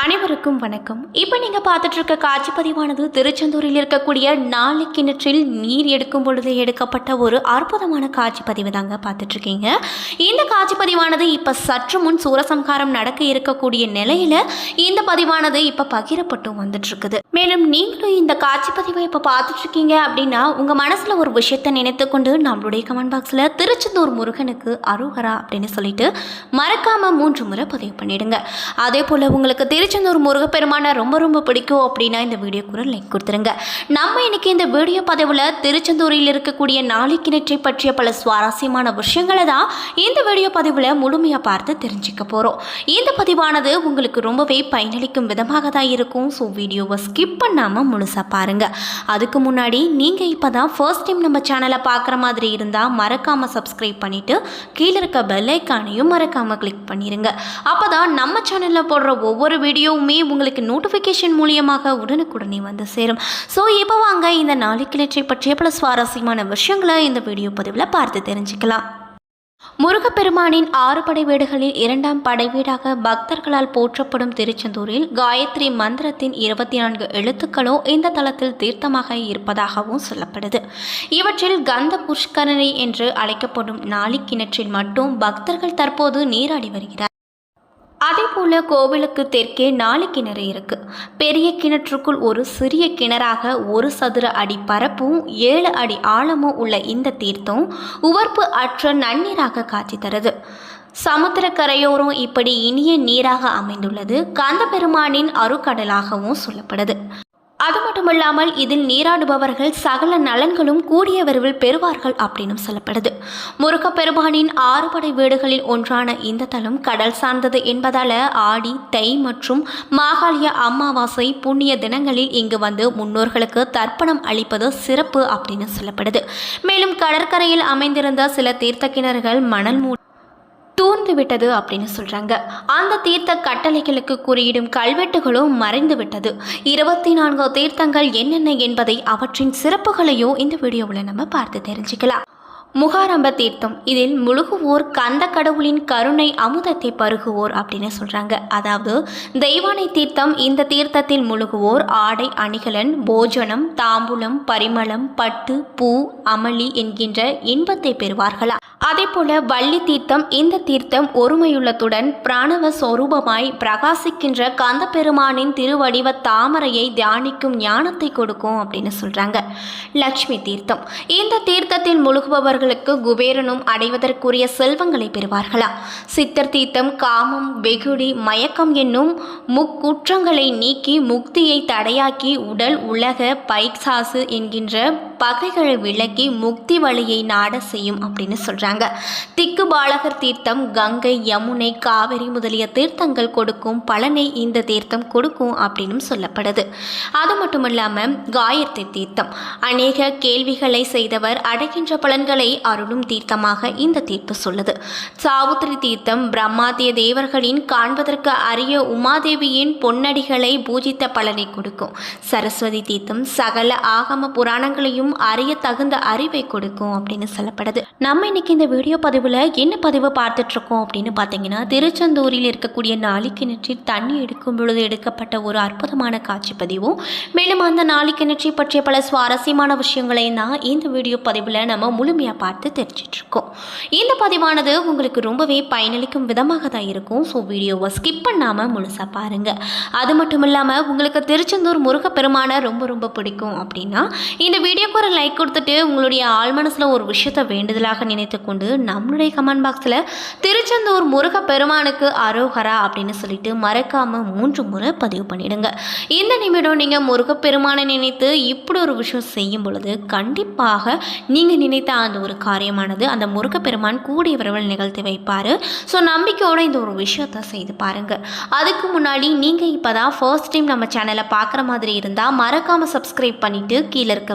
அனைவருக்கும் வணக்கம். இப்போ நீங்கள் பார்த்துட்டு இருக்க காட்சி பதிவானது திருச்செந்தூரில் இருக்கக்கூடிய நாலு கிணற்றில் நீர் எடுக்கும் பொழுது எடுக்கப்பட்ட ஒரு அற்புதமான காட்சி பதிவு தாங்க பார்த்துட்ருக்கீங்க இந்த காட்சி பதிவானது இப்போ சற்று முன் சூரசம்ஹாரம் நடக்க இருக்கக்கூடிய நிலையில் இந்த பதிவானது இப்போ பகிரப்பட்டு வந்துட்டுருக்குது. மேலும் நீங்களும் இந்த காட்சி பதிவை இப்போ பார்த்துட்ருக்கீங்க அப்படின்னா உங்கள் மனசில் ஒரு விஷயத்தை நினைத்து கொண்டு நம்மளுடைய கமெண்ட் பாக்ஸில் திருச்செந்தூர் முருகனுக்கு அருகரா அப்படின்னு சொல்லிட்டு மறக்காமல் மூன்று முறை பதிவு பண்ணிடுங்க. அதே போல் உங்களுக்கு திருச்செந்தூர் முருகப்பெருமானை ரொம்ப ரொம்ப பிடிக்கும் அப்படின்னா இந்த வீடியோ கூட லைக் கொடுத்துருங்க. நம்ம இன்னைக்கு இந்த வீடியோ பதிவில் திருச்செந்தூரில் இருக்கக்கூடிய நாளை கிணற்றை பற்றிய பல சுவாரஸ்யமான விஷயங்களை தான் இந்த வீடியோ பதிவில் முழுமையாக பார்த்து தெரிஞ்சுக்க போகிறோம் இந்த பதிவானது உங்களுக்கு ரொம்பவே பயனளிக்கும் விதமாக தான் இருக்கும். ஸோ வீடியோவை ஸ்கிப் பண்ணாமல் முழுசாக பாருங்கள் அதுக்கு முன்னாடி நீங்கள் இப்போ தான் ஃபர்ஸ்ட் டைம் நம்ம சேனலை பார்க்குற மாதிரி இருந்தால் மறக்காமல் சப்ஸ்கிரைப் பண்ணிவிட்டு கீழே இருக்க பெல் ஐக்கானையும் மறக்காமல் கிளிக் பண்ணிடுங்க அப்போ தான் நம்ம சேனலில் போடுற ஒவ்வொரு வீடியோ வீடியோவுமே உங்களுக்கு நோட்டிஃபிகேஷன் மூலியமாக உடனுக்குடனே வந்து சேரும். ஸோ இப்போ வாங்க இந்த நாளைக்கிழற்றை பற்றிய பல சுவாரஸ்யமான விஷயங்களை இந்த வீடியோ பதிவில் பார்த்து தெரிஞ்சுக்கலாம். முருகப்பெருமானின் ஆறு படை வீடுகளில் இரண்டாம் படை வீடாக பக்தர்களால் போற்றப்படும் திருச்செந்தூரில் காயத்ரி மந்திரத்தின் இருபத்தி நான்கு எழுத்துக்களோ இந்த தளத்தில் தீர்த்தமாக இருப்பதாகவும் சொல்லப்படுது. இவற்றில் கந்த புஷ்கரணி என்று அழைக்கப்படும் நாளி கிணற்றில் மட்டும் பக்தர்கள் தற்போது நீராடி வருகிறார். அதே போல் கோவிலுக்கு தெற்கே நாலு கிணறு இருக்கு. பெரிய கிணற்றுக்குள் ஒரு சிறிய கிணறாக ஒரு சதுர அடி பரப்பும் ஏழு அடி ஆழமும் உள்ள இந்த தீர்த்தம் உவர்ப்பு அற்ற நன்னீராக காட்சி தருது. சமுத்திர கரையோரம் இப்படி இனிய நீராக அமைந்துள்ளது. கந்தபெருமானின் அருக்கடலாகவும் சொல்லப்படுது. அது மட்டுமில்லாமல் இதில் நீராடுபவர்கள் சகல நலன்களும் கூடிய விரைவில் பெறுவார்கள் அப்படின்னு சொல்லப்படுது. முருகப்பெருமானின் ஆறுபடை வீடுகளில் ஒன்றான இந்த தலம் கடல் சார்ந்தது என்பதால ஆடி தை மற்றும் மாகாளிய அமாவாசை புண்ணிய தினங்களில் இங்கு வந்து முன்னோர்களுக்கு தர்ப்பணம் அளிப்பது சிறப்பு அப்படின்னு சொல்லப்படுது. மேலும் கடற்கரையில் அமைந்திருந்த சில தீர்த்த கிணறுகள் மணல் மூ தூர்ந்துவிட்டது அப்படின்னு சொல்கிறாங்க அந்த தீர்த்த கட்டளைகளுக்கு குறியிடும் கல்வெட்டுகளும் மறைந்து விட்டது இருபத்தி நான்கு தீர்த்தங்கள் என்னென்ன என்பதை அவற்றின் சிறப்புகளையும் இந்த வீடியோவில் நம்ம பார்த்து தெரிஞ்சுக்கலாம். முகாரம்ப தீர்த்தம். இதில் முழுகுவோர் கந்த கடவுளின் கருணை அமுதத்தை பருகுவோர் அப்படின்னு சொல்கிறாங்க அதாவது தெய்வானை தீர்த்தம் இந்த தீர்த்தத்தில் முழுகுவோர் ஆடை அணிகலன் போஜனம் தாம்பூலம் பரிமளம் பட்டு பூ அமளி என்கின்ற இன்பத்தை பெறுவார்களா? அதே போல வள்ளி தீர்த்தம் இந்த தீர்த்தம் ஒருமையுள்ளத்துடன் பிராணவ சொரூபமாய் பிரகாசிக்கின்ற கந்த பெருமானின் திருவடிவ தாமரையை தியானிக்கும் ஞானத்தை கொடுக்கும் அப்படின்னு சொல்றாங்க. லக்ஷ்மி தீர்த்தம். இந்த தீர்த்தத்தில் அவர்களுக்கு குபேரனும் அடைவதற்குரிய செல்வங்களை பெறுவார்களா? சித்தர் தீர்த்தம் காமம் வெகுடி மயக்கம் என்னும் முக்குற்றங்களை நீக்கி முக்தியை தடையாக்கி உடல் உலக பைக்சாசு என்கின்ற பகைகளை விலக்கி முக்தி வழியை நாட செய்யும் அப்படின்னு சொல்றாங்க. திக்கு பாலகர் தீர்த்தம் கங்கை யமுனை காவிரி முதலிய தீர்த்தங்கள் கொடுக்கும் பலனை இந்த தீர்த்தம் கொடுக்கும் அப்படின்னு சொல்லப்படுது. அது மட்டும் இல்லாமல் காயத்ரி தீர்த்தம். அநேக கேள்விகளை செய்தவர் அடைகின்ற பலன்களை அருளும் தீர்த்தமாக இந்த தீர்ப்பு சொல்லுது. சாவுத்திரி தீர்த்தம் பிரம்மாத்திய தேவர்களின் காண்பதற்கு அரிய உமாதேவியின் பொன்னடிகளை பூஜித்த பலனை கொடுக்கும். சரஸ்வதி தீர்த்தம் சகல ஆகம புராணங்களையும் அறிய தகுந்த அறிவை கொடுக்கும் அப்படின்னு சொல்லப்படுது. நம்ம இன்னைக்கு இந்த வீடியோ பதிவில் என்ன பதிவு பார்த்துட்டு இருக்கோம் அப்படின்னு பார்த்தீங்கன்னா திருச்செந்தூரில் இருக்கக்கூடிய நாளி கிணற்றில் தண்ணி எடுக்கும் பொழுது எடுக்கப்பட்ட ஒரு அற்புதமான காட்சி பதிவும் மேலும் அந்த நாளி பற்றிய பல சுவாரஸ்யமான விஷயங்களை தான் இந்த வீடியோ பதிவில் நம்ம முழுமையாக பார்த்து தெரிஞ்சிட்டு இருக்கோம் இந்த பதிவானது உங்களுக்கு ரொம்பவே பயனளிக்கும் விதமாக தான் இருக்கும். ஸோ வீடியோவை ஸ்கிப் பண்ணாமல் முழுசாக பாருங்கள் அது மட்டும் இல்லாமல் உங்களுக்கு திருச்செந்தூர் முருகப்பெருமான ரொம்ப ரொம்ப பிடிக்கும் அப்படின்னா இந்த வீடியோக்கு ஒரு லைக் கொடுத்துட்டு உங்களுடைய ஆள் மனசில் ஒரு விஷயத்தை வேண்டுதலாக நினைத்து கொண்டு நம்மளுடைய கமெண்ட் பாக்ஸில் திருச்செந்தூர் முருகப்பெருமானுக்கு அரோகரா அப்படின்னு சொல்லிட்டு மறக்காமல் மூன்று முறை பதிவு பண்ணிடுங்க. இந்த நிமிடம் நீங்கள் முருகப்பெருமானை நினைத்து இப்படி ஒரு விஷயம் செய்யும் பொழுது கண்டிப்பாக நீங்கள் நினைத்த அந்த ஒரு காரியமானது அந்த முருகப்பெருமான் கூடிய விரைவில் நிகழ்த்தி வைப்பார். ஸோ நம்பிக்கையோடு இந்த ஒரு விஷயத்தை செய்து பாருங்கள் அதுக்கு முன்னாடி நீங்கள் இப்போ தான் ஃபர்ஸ்ட் டைம் நம்ம சேனலை பார்க்குற மாதிரி இருந்தால் மறக்காமல் சப்ஸ்கிரைப் பண்ணிவிட்டு கீழே இருக்க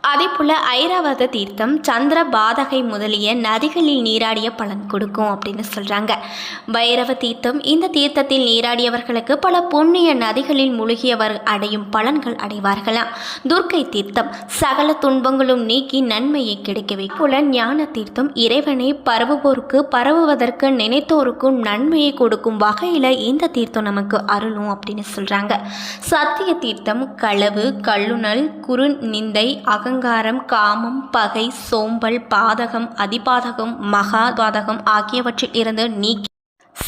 அதேபோல் ஐராவத தீர்த்தம் சந்திர பாதகை முதலிய நதிகளில் நீராடிய பலன் கொடுக்கும் அப்படின்னு சொல்கிறாங்க பைரவ தீர்த்தம் இந்த தீர்த்தத்தில் நீராடியவர்களுக்கு பல புண்ணிய நதிகளில் மூழ்கியவர் அடையும் பலன்கள் அடைவார்களாம். துர்க்கை தீர்த்தம் சகல துன்பங்களும் நீக்கி நன்மையை கிடைக்கவே போல ஞான தீர்த்தம் இறைவனை பரவுவோருக்கு பரவுவதற்கு நினைத்தோருக்கும் நன்மையை கொடுக்கும் வகையில் இந்த தீர்த்தம் நமக்கு அருளும் அப்படின்னு சொல்கிறாங்க சத்திய தீர்த்தம் களவு கல்லுணல் குறு நிந்தை அகங்காரம் காமம் பகை சோம்பல் பாதகம் அதிபாதகம் மகாபாதகம் ஆகியவற்றில் இருந்து நீக்கி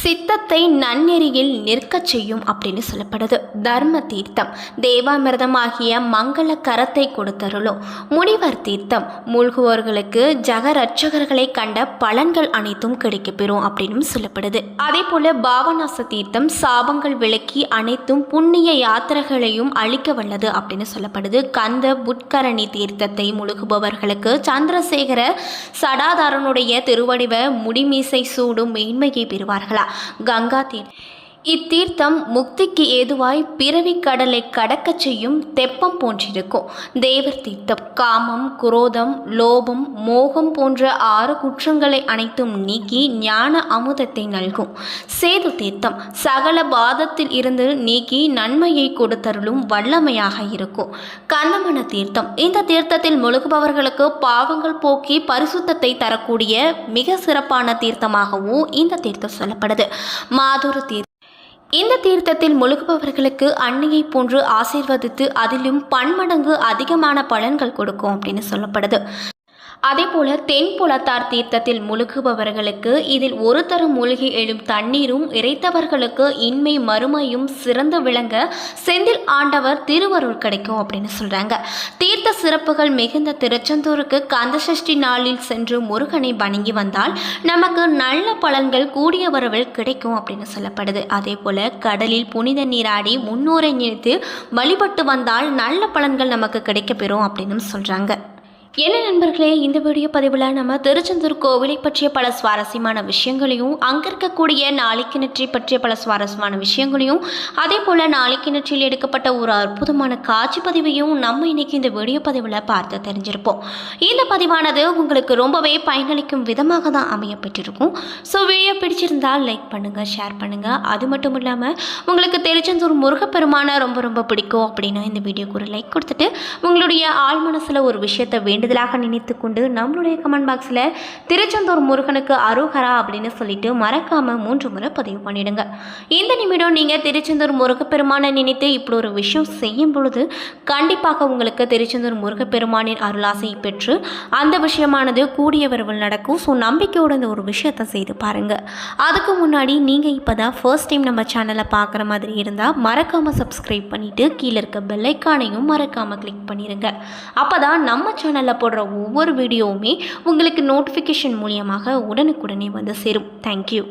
சித்தத்தை நன்னெறியில் நிற்கச் செய்யும் அப்படின்னு சொல்லப்படுது. தர்ம தீர்த்தம். தேவாமிர்தமாகிய மங்கள கரத்தை கொடுத்தருளும். முனிவர் தீர்த்தம். மூழ்குவோர்களுக்கு ஜகரட்சகர்களை கண்ட பலன்கள் அனைத்தும் கிடைக்கப்பெறும் அப்படின்னு சொல்லப்படுது. அதே போல பாவநாச தீர்த்தம் சாபங்கள் விளக்கி அனைத்தும் புண்ணிய யாத்திரைகளையும் அழிக்க வல்லது அப்படின்னு சொல்லப்படுது. கந்த புட்கரணி தீர்த்தத்தை முழுகுபவர்களுக்கு சந்திரசேகர சடாதாரனுடைய திருவடிவ முடிமீசை சூடும் மேன்மையை பெறுவார்களா? கங்கா தீர் இத்தீர்த்தம் முக்திக்கு ஏதுவாய் பிறவி கடலை கடக்கச் செய்யும் தெப்பம் போன்றிருக்கும். தேவர் தீர்த்தம் காமம் குரோதம் லோபம் மோகம் போன்ற ஆறு குற்றங்களை அனைத்தும் நீக்கி ஞான அமுதத்தை நல்கும். சேது தீர்த்தம் சகல பாதத்தில் இருந்து நீக்கி நன்மையை கொடுத்தருளும் வல்லமையாக இருக்கும். கந்தமன தீர்த்தம் இந்த தீர்த்தத்தில் முழுகுபவர்களுக்கு பாவங்கள் போக்கி பரிசுத்தத்தை தரக்கூடிய மிக சிறப்பான தீர்த்தமாகவும் இந்த தீர்த்தம் சொல்லப்படுது. மாதுர தீர்த்தம் இந்த தீர்த்தத்தில் முழுகுபவர்களுக்கு அன்னையை போன்று ஆசீர்வதித்து அதிலும் பன்மடங்கு அதிகமான பலன்கள் கொடுக்கும் அப்படின்னு சொல்லப்படுது. அதே போல தென்புலத்தார் தீர்த்தத்தில் முழுகுபவர்களுக்கு இதில் ஒரு தரம் மூழ்கி எழும் தண்ணீரும் இறைத்தவர்களுக்கு இன்மை மறுமையும் சிறந்து விளங்க செந்தில் ஆண்டவர் திருவருள் கிடைக்கும் அப்படின்னு சொல்றாங்க. தீர்த்த சிறப்புகள் மிகுந்த திருச்செந்தூருக்கு கந்தசஷ்டி நாளில் சென்று முருகனை வணங்கி வந்தால் நமக்கு நல்ல பலன்கள் கூடிய வரவில் கிடைக்கும் அப்படின்னு சொல்லப்படுது. அதே போல கடலில் புனித நீராடி முன்னோரை நினைத்து வழிபட்டு வந்தால் நல்ல பலன்கள் நமக்கு கிடைக்கப்பெறும் அப்படின்னு சொல்றாங்க. என்ன நண்பர்களே இந்த வீடியோ பதிவில் நம்ம திருச்செந்தூர் கோவிலை பற்றிய பல சுவாரஸ்யமான விஷயங்களையும் அங்கே இருக்கக்கூடிய நாளைக்கிணற்றை பற்றிய பல சுவாரஸ்யமான விஷயங்களையும் அதே போல் நாளைக்கிணற்றில் எடுக்கப்பட்ட ஒரு அற்புதமான காட்சி பதிவையும் நம்ம இன்னைக்கு இந்த வீடியோ பதிவில் பார்த்து தெரிஞ்சிருப்போம். இந்த பதிவானது உங்களுக்கு ரொம்பவே பயனளிக்கும் விதமாக தான் அமையப்பட்டிருக்கும் ஸோ வீடியோ பிடிச்சிருந்தால் லைக் பண்ணுங்கள் ஷேர் பண்ணுங்கள் அது மட்டும் இல்லாமல் உங்களுக்கு திருச்செந்தூர் முருகப்பெருமான ரொம்ப ரொம்ப பிடிக்கும் அப்படின்னா இந்த வீடியோக்கு ஒரு லைக் கொடுத்துட்டு உங்களுடைய ஆள் மனசில் ஒரு விஷயத்தை வேண்டுதலாக நினைத்து கொண்டு நம்மளுடைய கமெண்ட் பாக்ஸில் திருச்செந்தூர் முருகனுக்கு அருகரா அப்படின்னு சொல்லிட்டு மறக்காமல் மூன்று முறை பதிவு பண்ணிடுங்க. இந்த நிமிடம் நீங்கள் திருச்செந்தூர் முருகப்பெருமானை நினைத்து இப்படி ஒரு விஷயம் செய்யும் பொழுது கண்டிப்பாக உங்களுக்கு திருச்செந்தூர் முருகப்பெருமானின் அருளாசையை பெற்று அந்த விஷயமானது கூடிய விரைவில் நடக்கும். ஸோ நம்பிக்கையோட இந்த ஒரு விஷயத்தை செய்து பாருங்கள் அதுக்கு முன்னாடி நீங்கள் இப்போ தான் ஃபர்ஸ்ட் டைம் நம்ம சேனலை பார்க்குற மாதிரி இருந்தால் மறக்காமல் சப்ஸ்கிரைப் பண்ணிவிட்டு கீழே இருக்க பெல்லைக்கானையும் மறக்காமல் கிளிக் பண்ணிடுங்க அப்போ தான் நம்ம சேனலில் போடுற ஒவ்வொரு வீடியோவுமே உங்களுக்கு நோட்டிஃபிகேஷன் மூலியமாக உடனுக்குடனே வந்து சேரும். தேங்க்யூ